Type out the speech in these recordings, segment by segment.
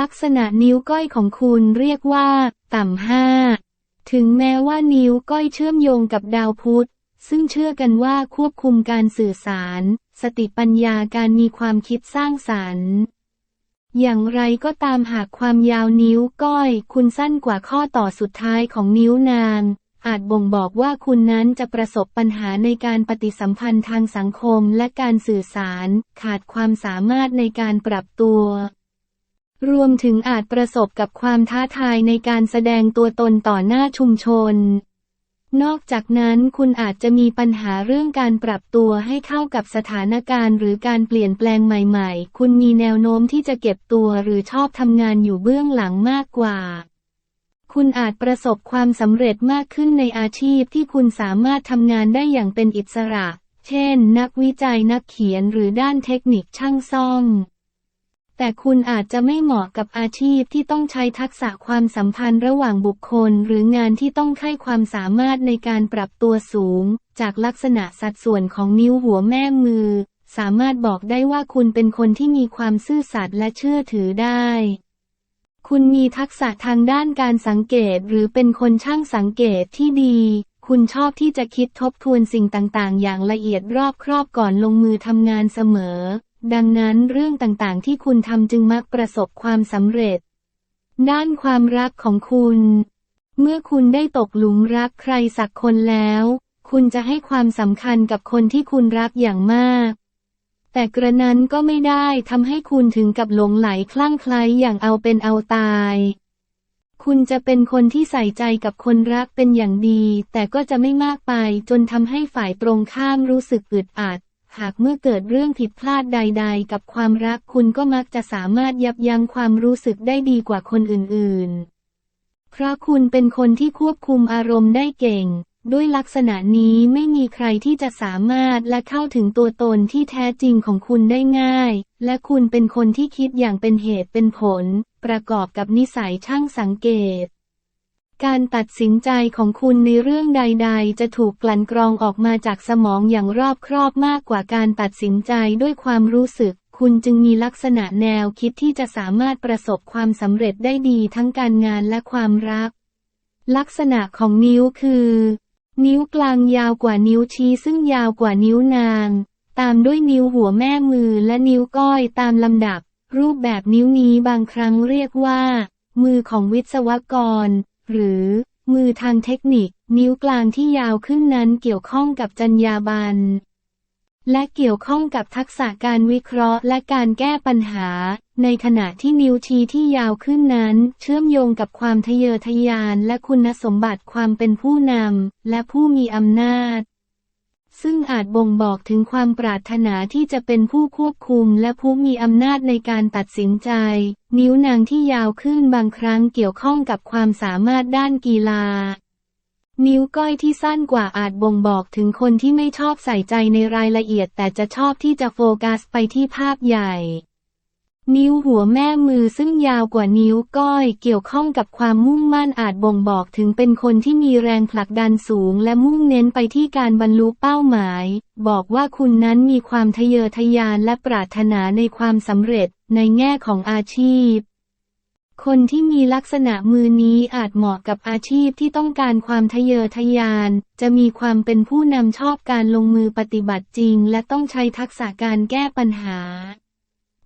ลักษณะนิ้วก้อยของคุณเรียกว่า ต่ำห้า ถึงแม้ว่านิ้วก้อยเชื่อมโยงกับดาวพุธ ซึ่งเชื่อกันว่าควบคุมการสื่อสาร สติปัญญาการมีความคิดสร้างสรรค์ อย่างไรก็ตามหากความยาวนิ้วก้อย คุณสั้นกว่าข้อต่อสุดท้ายของนิ้วนาง อาจบ่งบอกว่าคุณนั้นจะประสบปัญหาในการปฏิสัมพันธ์ทางสังคมและการสื่อสาร ขาดความสามารถในการปรับตัว รวมถึงอาจประสบกับความท้าทายในการแสดงตัวตนต่อหน้าชุมชน นอกจากนั้นคุณอาจจะมีปัญหาเรื่องการปรับตัวให้เข้ากับสถานการณ์หรือการเปลี่ยนแปลงใหม่ๆ คุณมีแนวโน้มที่จะเก็บตัวหรือชอบทำงานอยู่เบื้องหลังมากกว่า คุณอาจประสบความสำเร็จมากขึ้นในอาชีพที่คุณสามารถทำงานได้อย่างเป็นอิสระ เช่น นักวิจัยนักเขียนหรือด้านเทคนิคช่างซ่อม แต่คุณอาจจะไม่เหมาะกับอาชีพที่ต้องใช้ทักษะความสัมพันธ์ระหว่างบุคคล หรืองานที่ต้องใช้ความสามารถในการปรับตัวสูง จากลักษณะสัดส่วนของนิ้วหัวแม่มือ สามารถบอกได้ว่าคุณเป็นคนที่มีความซื่อสัตย์และเชื่อถือได้ คุณมีทักษะทางด้านการสังเกตหรือเป็นคนช่างสังเกตที่ดี คุณชอบที่จะคิดทบทวนสิ่งต่างๆ อย่างละเอียดรอบครอบก่อนลงมือทำงานเสมอ ดังนั้นเรื่องต่างๆ ที่คุณทำจึงมักประสบความสำเร็จ ด้านความรักของคุณ เมื่อคุณได้ตกหลุมรักใครสักคนแล้ว คุณจะให้ความสำคัญกับคนที่คุณรักอย่างมาก แต่กระนั้นก็ไม่ได้ทำให้คุณถึงกับหลงไหลคลั่งไคล้อย่างเอาเป็นเอาตายคุณจะเป็นคนที่ใส่ใจกับคนรักเป็นอย่างดี แต่ก็จะไม่มากไปจนทำให้ฝ่ายตรงข้ามรู้สึกอึดอัด หากเมื่อเกิดเรื่องผิดพลาดใด ๆ กับความรักคุณก็มักจะสามารถยับยั้งความรู้สึกได้ดีกว่าคนอื่นๆ เพราะคุณเป็นคนที่ควบคุมอารมณ์ได้เก่ง ด้วยลักษณะนี้ไม่มีใครที่จะสามารถและเข้าถึงตัวตนที่แท้จริงของคุณได้ง่าย และคุณเป็นคนที่คิดอย่างเป็นเหตุเป็นผล ประกอบกับนิสัยช่างสังเกต การตัดสินใจของคุณในเรื่องใด ๆ จะถูกกลั่นกรองออกมาจากสมองอย่างรอบครอบมากกว่าการตัดสินใจด้วยความรู้สึก คุณจึงมีลักษณะแนวคิดที่จะสามารถประสบความสำเร็จได้ดีทั้งการงานและความรัก ลักษณะของนิ้วคือ นิ้วกลางยาวกว่านิ้วชี้ซึ่งยาวกว่านิ้วนาง ตามด้วยนิ้วหัวแม่มือและนิ้วก้อยตามลำดับ รูปแบบนิ้วนี้บางครั้งเรียกว่า มือของวิศวกร หรือ มือทางเทคนิค นิ้วกลางที่ยาวขึ้นนั้นเกี่ยวข้องกับจรรยาบรรณและเกี่ยวข้องกับทักษะการวิเคราะห์และการแก้ปัญหา ในขณะที่นิ้วชี้ที่ยาวขึ้นนั้น เชื่อมโยงกับความทะเยอทะยานและคุณสมบัติความเป็นผู้นำและผู้มีอำนาจ ซึ่งอาจบ่งบอกถึงความปรารถนาที่จะเป็นผู้ควบคุมและผู้มีอำนาจในการตัดสินใจ นิ้วนางที่ยาวขึ้นบางครั้งเกี่ยวข้องกับความสามารถด้านกีฬา นิ้วก้อยที่สั้นกว่าอาจบ่งบอกถึงคนที่ไม่ชอบใส่ใจในรายละเอียดแต่จะชอบที่จะโฟกัสไปที่ภาพใหญ่ นิ้วหัวแม่มือซึ่งยาวกว่านิ้วก้อย เกี่ยวข้องกับความมุ่งมั่นอาจบ่งบอกถึงเป็นคนที่มีแรงผลักดันสูง และมุ่งเน้นไปที่การบรรลุเป้าหมาย บอกว่าคุณนั้นมีความทะเยอทะยานและปรารถนาในความสำเร็จในแง่ของอาชีพ คนที่มีลักษณะมือนี้อาจเหมาะกับอาชีพที่ต้องการความทะเยอทะยาน จะมีความเป็นผู้นำชอบการลงมือปฏิบัติจริง และต้องใช้ทักษะการแก้ปัญหา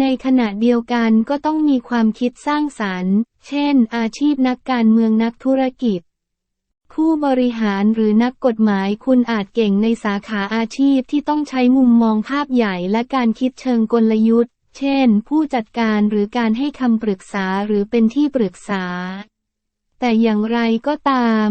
ในขณะเดียวกันก็ต้องมีความคิดสร้างสรรค์ เช่น อาชีพนักการเมืองนักธุรกิจ ผู้บริหารหรือนักกฎหมายคุณอาจเก่งในสาขาอาชีพที่ต้องใช้มุมมองภาพใหญ่และการคิดเชิงกลยุทธ์ เช่น ผู้จัดการหรือการให้คำปรึกษาหรือเป็นที่ปรึกษา แต่อย่างไรก็ตาม